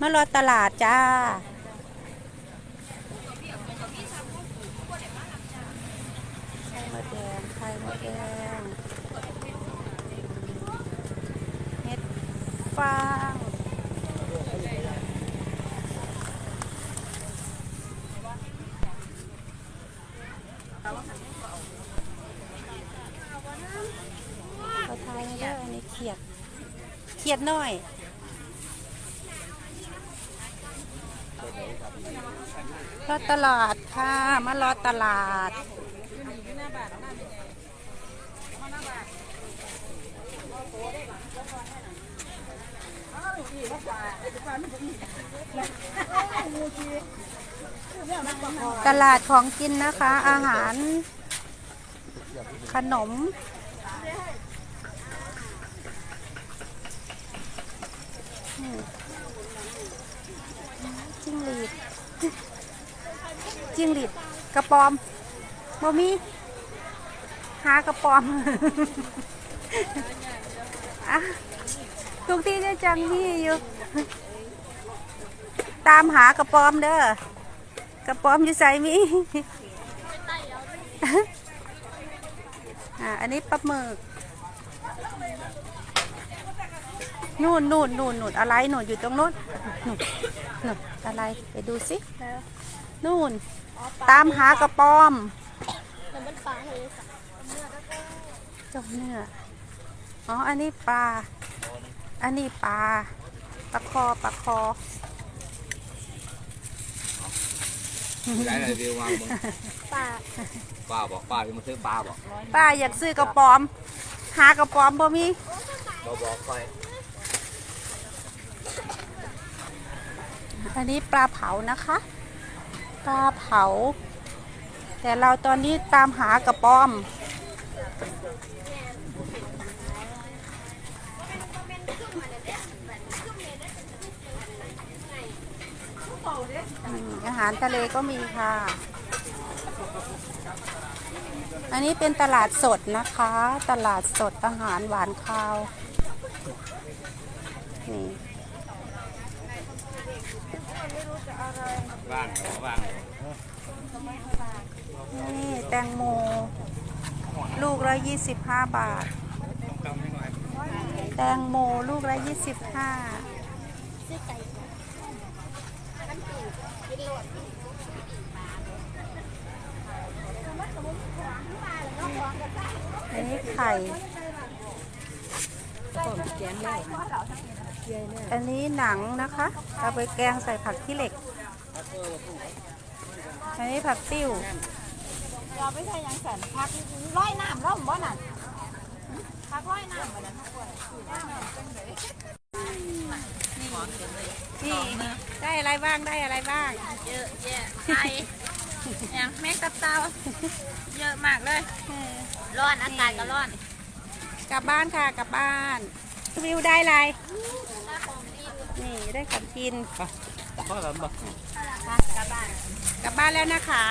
มารอตลาดจ้า ไข่มดแดง ไข่มดแดงเห็ดฟางเราทายไม่ได้อันนี้เขียด เขียดน้อย รอตลาดค่ะมารอตลาดตลาดของกินนะคะ อาหาร ขนม อืม จิ้งหรีดจิ้งหรีดกระปอมบ่มีหากระปอมอะทุกที่จะจังมี่อยู่ ตามหากระปอมเด้อกระปอมอยู่ใส่มีอ่าอันนี้ปลาหมึก นู่นนู่นนู่นนู่นอะไรนู่นอยู่ตรงนู้นนู่นนู่นอะไรไปดูสินู่น ตามหากระปอมแต่มันปลาเลยเจ้าเนื้ออ๋ออันนี้ปลา อันนี้ปลาปลาคอปลาคอได้เลยเดียววางมึงปลาป้าบอกป้าที่มาซื้อปลาบอกป้าอยากซื้อกระปอม หากระปอมบ่มีเราบอกไป อันนี้ปลาเผานะคะ ปลาเผา แต่เราตอนนี้ตามหากระปอมอืมอาหารทะเลก็มีค่ะ อันนี้เป็นตลาดสดนะคะ ตลาดสดอาหารหวานคาว นี่ บ้านบ้าน นี่ แตงโม ลูกละยี่สิบห้าบาท แตงโมลูกละยี่สิบห้าซื้อไก่มันปีกินโลดอันนี้ไข่ อันนี้หนังนะคะ เอาไปแกงใส่ผักขี้เหล็ก อันนี้ผักติ้ว เราไม่ใช่ยังสันพักร้อยน้ำร่มบ่นั่นพักร้อยน้ำบ่นั่นนี่ได้อะไรบ้างได้อะไรบ้าง เยอะแยะไก่อย่างแมงตับเตาเยอะมากเลย ร้อนอากาศก็ร้อน กลับบ้านค่ะกลับบ้านวิวได้อะไรนี่ได้ของกินพ่อกันบอกกลับบ้านกลับบ้านแล้วนะคะ